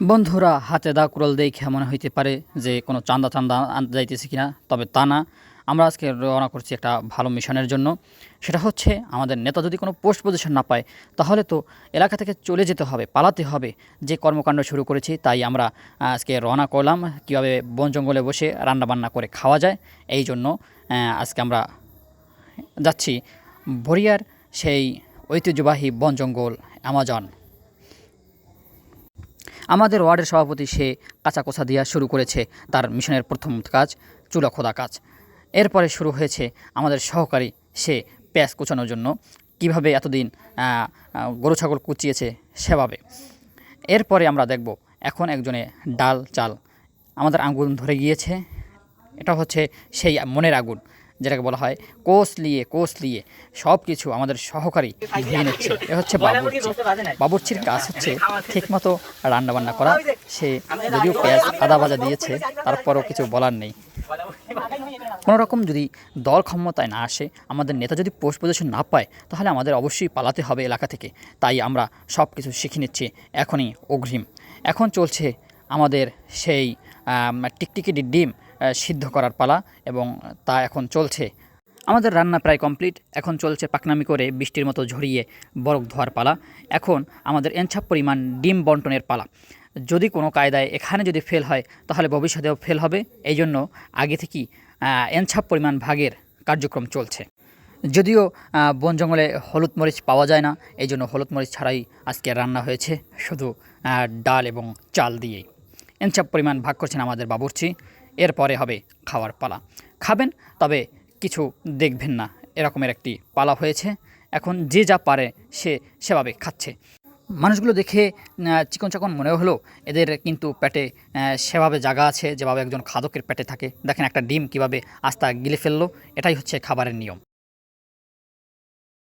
বন্ধুরা, হাতে দা কুড়াল দেখে মনে হইতে পারে যে কোনো চান্দা চান্দা আনতে যাইতেছে কিনা, তবে তা না। আমরা আজকে রওনা করছি একটা ভালো মিশনের জন্য। সেটা হচ্ছে, আমাদের নেতা যদি কোনো পোস্ট পজিশন না পায়, তাহলে তো এলাকা থেকে চলে যেতে হবে, পালাতে হবে। যে কর্মকাণ্ড শুরু করেছি, তাই আমরা আজকে রওনা করলাম। কীভাবে বন জঙ্গলে বসে রান্নাবান্না করে খাওয়া যায়, এই জন্য আজকে আমরা যাচ্ছি বরিয়ার সেই ঐতিহ্যবাহী বন জঙ্গল অ্যামাজন। আমাদের ওয়ার্ডের সভাপতি সে কাঁচা কোষা দেওয়া শুরু করেছে তার মিশনের প্রথম কাজ চুলা খোদা কাজ। এরপরে শুরু হয়েছে আমাদের সহকারী সে প্যাঁচ কুচানোর জন্য। কীভাবে এতদিন গরু ছাগল কুচিয়েছে সেভাবে। এরপরে আমরা দেখব এখন একজনে ডাল, চাল। আমাদের আগুন ধরে গিয়েছে। এটা হচ্ছে সেই মনের আগুন। যেটাকে বলা হয় কোষ লিয়ে কোষ লিয়ে সব কিছু আমাদের সহকারী ধুয়ে নিচ্ছে এ হচ্ছে বাবুর্চি। বাবুর্চির কাজ হচ্ছে ঠিকমতো রান্নাবান্না করা। সে যদিও পেঁয়াজ আদা ভাজা দিয়েছে তারপরও কিছু বলার নেই। কোনো রকম যদি দল ক্ষমতায় না আসে আমাদের নেতা যদি পোস্ট পজিশন না পায় তাহলে আমাদের অবশ্যই পালাতে হবে এলাকা থেকে। তাই আমরা সব কিছু শিখে নিচ্ছি এখনই অগ্রিম। এখন চলছে আমাদের সেই টিকটিকি ডিম। সিদ্ধ করার পালা এবং তা এখন চলছে। আমাদের রান্না প্রায় কমপ্লিট। এখন চলছে পাকনামি করে বৃষ্টির মতো ঝরিয়ে বরফ ধোয়ার পালা। এখন আমাদের এনছাপ পরিমাণ ডিম বন্টনের পালা। যদি কোনো কায়দায় এখানে যদি ফেল হয়, তাহলে ভবিষ্যতেও ফেল হবে। এই জন্য আগে থেকেই এনছাপ পরিমাণ ভাগের কার্যক্রম চলছে। যদিও বন জঙ্গলে হলুদ মরিচ পাওয়া যায় না, এই জন্য হলুদ মরিচ ছাড়াই আজকে রান্না হয়েছে। শুধু ডাল এবং চাল দিয়েই। এনছাপ পরিমাণ ভাগ করছেন আমাদের বাবুর্চি। এরপরে হবে খাওয়ার পালা। খাবেন, তবে কিছু দেখবেন না। এরকমের একটি পালা হয়েছে। এখন যে যা পারে সে সেভাবে খাচ্ছে। মানুষগুলো দেখে চিকন চাকন মনে হলো, এদের কিন্তু পেটে সেভাবে জায়গা আছে, যেভাবে একজন খাদকের পেটে থাকে। দেখেন একটা ডিম কীভাবে আস্তা গিলে ফেলল, এটাই হচ্ছে খাবারের নিয়ম।